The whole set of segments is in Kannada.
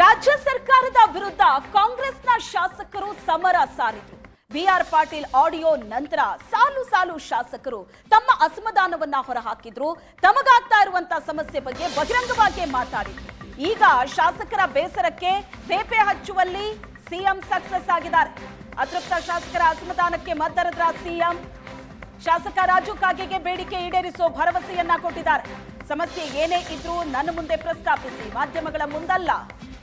ರಾಜ್ಯ ಸರ್ಕಾರದ ವಿರುದ್ಧ ಕಾಂಗ್ರೆಸ್ನ ಶಾಸಕರು ಸಮರ ಸಾರಿದ್ರು. ಬಿಆರ್ ಪಾಟೀಲ್ ಆಡಿಯೋ ನಂತರ ಸಾಲು ಸಾಲು ಶಾಸಕರು ತಮ್ಮ ಅಸಮಾಧಾನವನ್ನ ಹೊರಹಾಕಿದ್ರು. ತಮಗಾಗ್ತಾ ಇರುವಂತ ಸಮಸ್ಯೆ ಬಗ್ಗೆ ಬಹಿರಂಗವಾಗಿ ಮಾತಾಡಿದ್ರು. ಈಗ ಶಾಸಕರ ಬೇಸರಕ್ಕೆ ತೇಪೆ ಹಚ್ಚುವಲ್ಲಿ ಸಿಎಂ ಸಕ್ಸಸ್ ಆಗಿದ್ದಾರೆ. ಅತೃಪ್ತ ಶಾಸಕರ ಅಸಮಾಧಾನಕ್ಕೆ ಮದ್ದರದ್ರ ಸಿಎಂ ಶಾಸಕ ರಾಜು ಕಾಗೆಗೆ ಬೇಡಿಕೆ ಈಡೇರಿಸೋ ಭರವಸೆಯನ್ನ ಕೊಟ್ಟಿದ್ದಾರೆ. ಸಮಸ್ಯೆ ಏನೇ ಇದ್ರೂ ನನ್ನ ಮುಂದೆ ಪ್ರಸ್ತಾಪಿಸಿ. ಮಾಧ್ಯಮಗಳ ಮುಂದಲ್ಲ.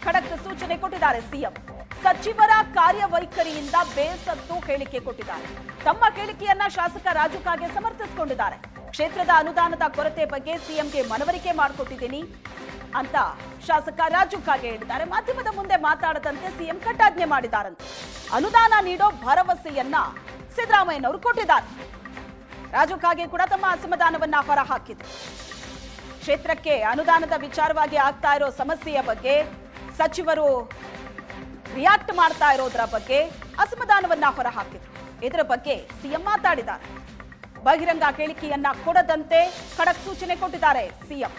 ಖಡಕ್ ಸೂಚನೆ ಕೊಟ್ಟಿದ್ದಾರೆ ಸಿಎಂ. ಸಚಿವರ ಕಾರ್ಯವೈಖರಿಯಿಂದ ಬೇಸತ್ತು ಹೇಳಿಕೆ ಕೊಟ್ಟಿದ್ದಾರೆ. ತಮ್ಮ ಹೇಳಿಕೆಯನ್ನ ಶಾಸಕ ರಾಜು ಕಾಗೆ ಸಮರ್ಥಿಸಿಕೊಂಡಿದ್ದಾರೆ. ಕ್ಷೇತ್ರದ ಅನುದಾನದ ಕೊರತೆ ಬಗ್ಗೆ ಸಿಎಂಗೆ ಮನವರಿಕೆ ಮಾಡಿಕೊಟ್ಟಿದ್ದೀನಿ ಅಂತ ಶಾಸಕ ರಾಜು ಕಾಗೆ ಹೇಳಿದ್ದಾರೆ. ಮಾಧ್ಯಮದ ಮುಂದೆ ಮಾತಾಡದಂತೆ ಸಿಎಂ ಕಟ್ಟಾಜ್ಞೆ ಮಾಡಿದ್ದಾರಂತೆ. ಅನುದಾನ ನೀಡೋ ಭರವಸೆಯನ್ನ ಸಿದ್ದರಾಮಯ್ಯನವರು ಕೊಟ್ಟಿದ್ದಾರೆ. ರಾಜು ಕಾಗೆ ಕೂಡ ತಮ್ಮ ಅಸಮಾಧಾನವನ್ನ ಹೊರಹಾಕಿದ್ರು ಕ್ಷೇತ್ರಕ್ಕೆ ಅನುದಾನದ ವಿಚಾರವಾಗಿ ಆಗ್ತಾ ಇರೋ ಸಮಸ್ಯೆಯ ಬಗ್ಗೆ ಸಚಿವರು ರಿಯಾಕ್ಟ್ ಮಾಡ್ತಾ ಇರೋದ್ರ ಬಗ್ಗೆ ಅಸಮಾಧಾನವನ್ನ ಹೊರಹಾಕಿದ್ರು. ಇದರ ಬಗ್ಗೆ ಸಿಎಂ ಮಾತಾಡಿದ್ದಾರೆ. ಬಹಿರಂಗ ಹೇಳಿಕೆಯನ್ನ ಕೊಡದಂತೆ ಖಡಕ್ ಸೂಚನೆ ಕೊಟ್ಟಿದ್ದಾರೆ ಸಿಎಂ.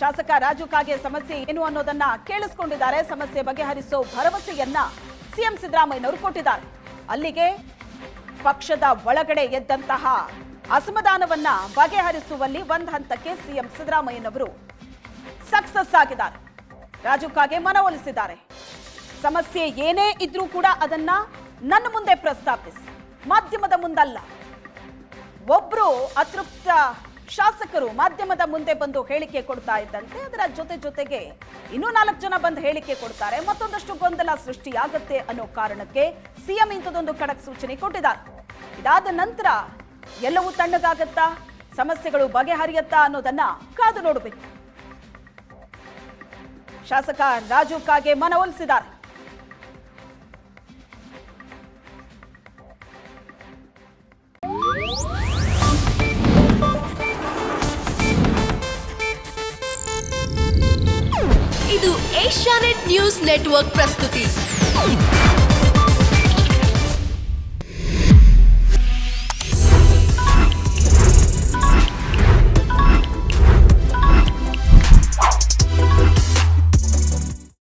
ಶಾಸಕ ರಾಜು ಕಾಗೆ ಸಮಸ್ಯೆ ಏನು ಅನ್ನೋದನ್ನ ಕೇಳಿಸ್ಕೊಂಡಿದ್ದಾರೆ. ಸಮಸ್ಯೆ ಬಗೆಹರಿಸೋ ಭರವಸೆಯನ್ನ ಸಿಎಂ ಸಿದ್ದರಾಮಯ್ಯನವರು ಕೊಟ್ಟಿದ್ದಾರೆ. ಅಲ್ಲಿಗೆ ಪಕ್ಷದ ಒಳಗಡೆ ಎದ್ದಂತಹ ಅಸಮಾಧಾನವನ್ನ ಬಗೆಹರಿಸುವಲ್ಲಿ ಒಂದ್ ಹಂತಕ್ಕೆ ಸಿಎಂ ಸಿದ್ದರಾಮಯ್ಯನವರು ಸಕ್ಸಸ್ ಆಗಿದ್ದಾರೆ. ರಾಜು ಕಾಗೆ ಮನವೊಲಿಸಿದ್ದಾರೆ. ಸಮಸ್ಯೆ ಏನೇ ಇದ್ರೂ ಕೂಡ ಅದನ್ನ ನನ್ನ ಮುಂದೆ ಪ್ರಸ್ತಾಪಿಸಿ. ಮಾಧ್ಯಮದ ಮುಂದಲ್ಲ. ಒಬ್ರು ಅತೃಪ್ತ ಶಾಸಕರು ಮಾಧ್ಯಮದ ಮುಂದೆ ಬಂದು ಹೇಳಿಕೆ ಕೊಡ್ತಾ ಇದ್ದಂತೆ ಅದರ ಜೊತೆ ಜೊತೆಗೆ ಇನ್ನೂ ನಾಲ್ಕು ಜನ ಬಂದು ಹೇಳಿಕೆ ಕೊಡ್ತಾರೆ. ಮತ್ತೊಂದಷ್ಟು ಗೊಂದಲ ಸೃಷ್ಟಿಯಾಗತ್ತೆ ಅನ್ನೋ ಕಾರಣಕ್ಕೆ ಸಿಎಂ ಇಂಥದೊಂದು ಖಡಕ್ ಸೂಚನೆ ಕೊಟ್ಟಿದ್ದಾರೆ. ಇದಾದ ನಂತರ ಎಲ್ಲವೂ ತಣ್ಣಗಾಗತ್ತಾ, ಸಮಸ್ಯೆಗಳು ಬಗೆಹರಿಯತ್ತಾ ಅನ್ನೋದನ್ನ ಕಾದು ನೋಡಬೇಕು. ಶಾಸಕ ರಾಜು ಕಾಗೆ ಮನವೊಲಿಸಿದ್ದಾರೆ. ಇದು ಏಷ್ಯಾನೆಟ್ ನ್ಯೂಸ್ ನೆಟ್ವರ್ಕ್ ಪ್ರಸ್ತುತಿ.